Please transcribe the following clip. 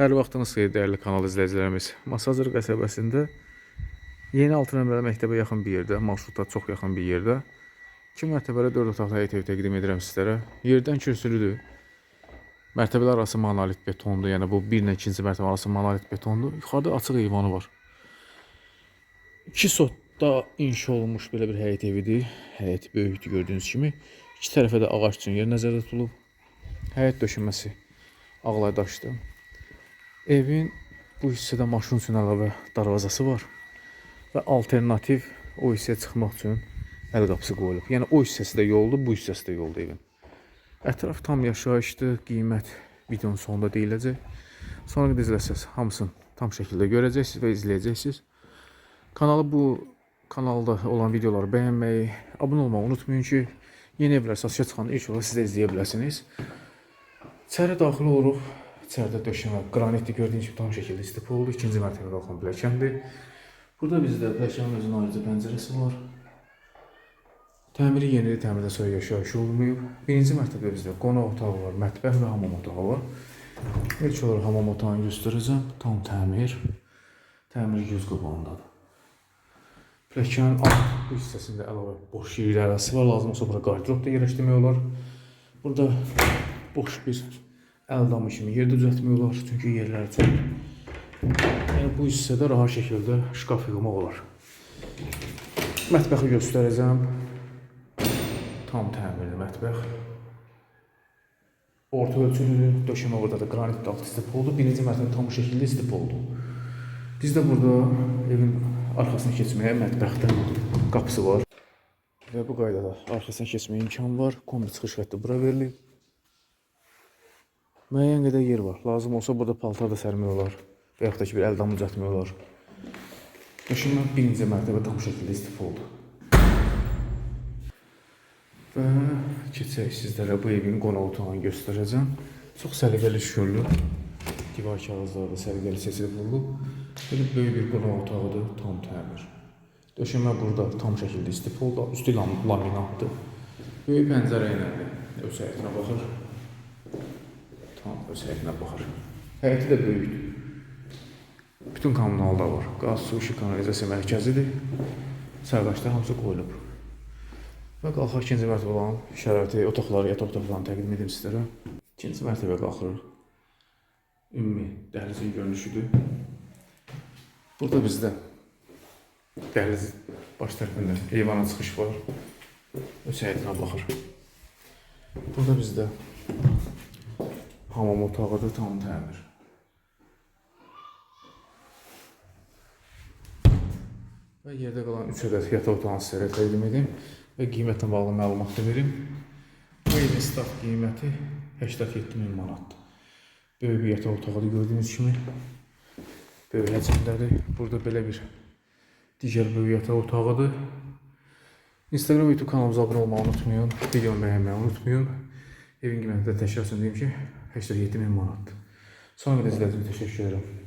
Hər vaxtınız xeyir dəyərli kanal izləyicilərimiz. Masazır qəsəbəsində yeni 6 nömrəli məktəbə yaxın bir yerdə, marşruta çox yaxın bir yerdə 2 mərtəbəli 4 otaqlı evi təqdim edirəm sizlərə. Yerdən kürsülüdür. Mərtəbələr arası monolit betondur. Yəni bu 1 ilə 2-ci mərtəbə arası monolit betondur. Yuxarıda açıq eyvanı var. 2 sotda inşa olunmuş belə bir həyət evidir. Həyət böyükdür gördüyünüz kimi. İki tərəfə də ağac üçün yer nəzərdə tutulub. Həyət döşəməsi ağlay daşdır. Evin bu hissədə maşın üçün əlavə darvazası var və alternativ o hissəyə çıxmaq üçün əl qapısı qoyulub. Yəni o hissəsi də yoldur, bu hissəsi də yoldur evin. Ətraf tam yaşayışdır, qiymət videonun sonunda deyiləcək. Sonra izləsəz hamısını tam şəkildə görəcəksiniz və izləyəcəksiniz. Kanalı bu kanalda olan videoları bəyənməyi, abunə olmağı unutmayın ki, yeni evlər satışa çıxanda ilk olaraq siz də izləyə biləsiniz. İçəri daxil oluruq. İçəridə döşəmə qranitli gördüyünüz kimi tam şəkildə istif oldu. İkinci mərtəbə qalxan pilləkəndir. Burada bizdə pilləkənin özünün ayrıca pəncərəsi var. Təmiri yenidir, təmirdə sonra yaşayış olmayıb. Birinci mərtəbədə bizdə qonaq otağı var, mətbəx və hamam otağı var. İlk olaraq hamam otağını göstərəcəm. Tam təmir. Təmir göz qabağındadır. Pilləkənin alt hissəsində əlavə boş yerlər arası var. Lazım olsa bura qardırob da yerləşdirmək olar. Burada boş bir əl damı kimi yer də düzəltmək olar. Çünki yerlər çoxdur. Yəni bu hissədə rahat şəkildə şkaf yığmaq olar. Mətbəxi göstərəcəm. Tam təmirli mətbəx. Orta ölçülüdür. Döşəmə burada da qranit altı istip oldu. Birinci mərtəbə tam bu şəkildə istip oldu. Bizdə burada evin arxasına keçməyə mətbəxdə qapısı var. Və bu qaydada arxasına keçməyə imkan var. Kombi çıxış xətti bura verilib. Müəyyən qədər yer var. Lazım olsa burada paltar da sərmək olar. Və yaxud da ki, bir əl damı düzəltmək olar. Döşəmə birinci mərtəbə tam şəkildə istif oldu. Və keçək sizlərə bu evin qonaq otağını göstərəcəm. Çox səliqəli şükürlü. Divar kağızları da səliqəli seçilib vurulub. Belə böyük bir qonaq otağıdır, tam təmir. Döşəmə burada tam şəkildə istif oldu. Üstü lam laminatdır. Böyük pəncərə ilə öz həyətinə baxır. Tam öz həyətinə baxır. Həyəti də böyükdür. Bütün kommunalda var. Qaz, su, işıq, kanalizasiya mərkəzidir. Sərdaşlar hamısı qoyulub. Və qalxaq ikinci mərtəbə olan şəraiti, otaqları, yataq otaqlarını təqdim edim sizlərə. İkinci mərtəbəyə qalxırıq. Ümumi dəhlizin görünüşüdür. Burada bizdə dəhliz baş tərəfində eyvana çıxış var. Öz həyətinə baxır. Burada bizdə hamam otağıdır, tam təmir. Və yerdə qalan 3 ədəd yataq otağını sizlərə təqdim edim və qiymətlə bağlı məlumat da verim. Bu evin start qiyməti 87 min manatdır. Böyük bir yataq otağı da gördüyünüz kimi böyük həcmdədir. Burada belə bir digər böyük yataq otağıdır. Instagram YouTube kanalımıza abunə olmağı unutmayın. Videonu bəyənməyi unutmayın. Evin gibi məmdə təşəkkür olsun deyim ki, şey, heç də şey 7000 manatdır. Son qədər izlədiyiniz təşəkkür edirəm.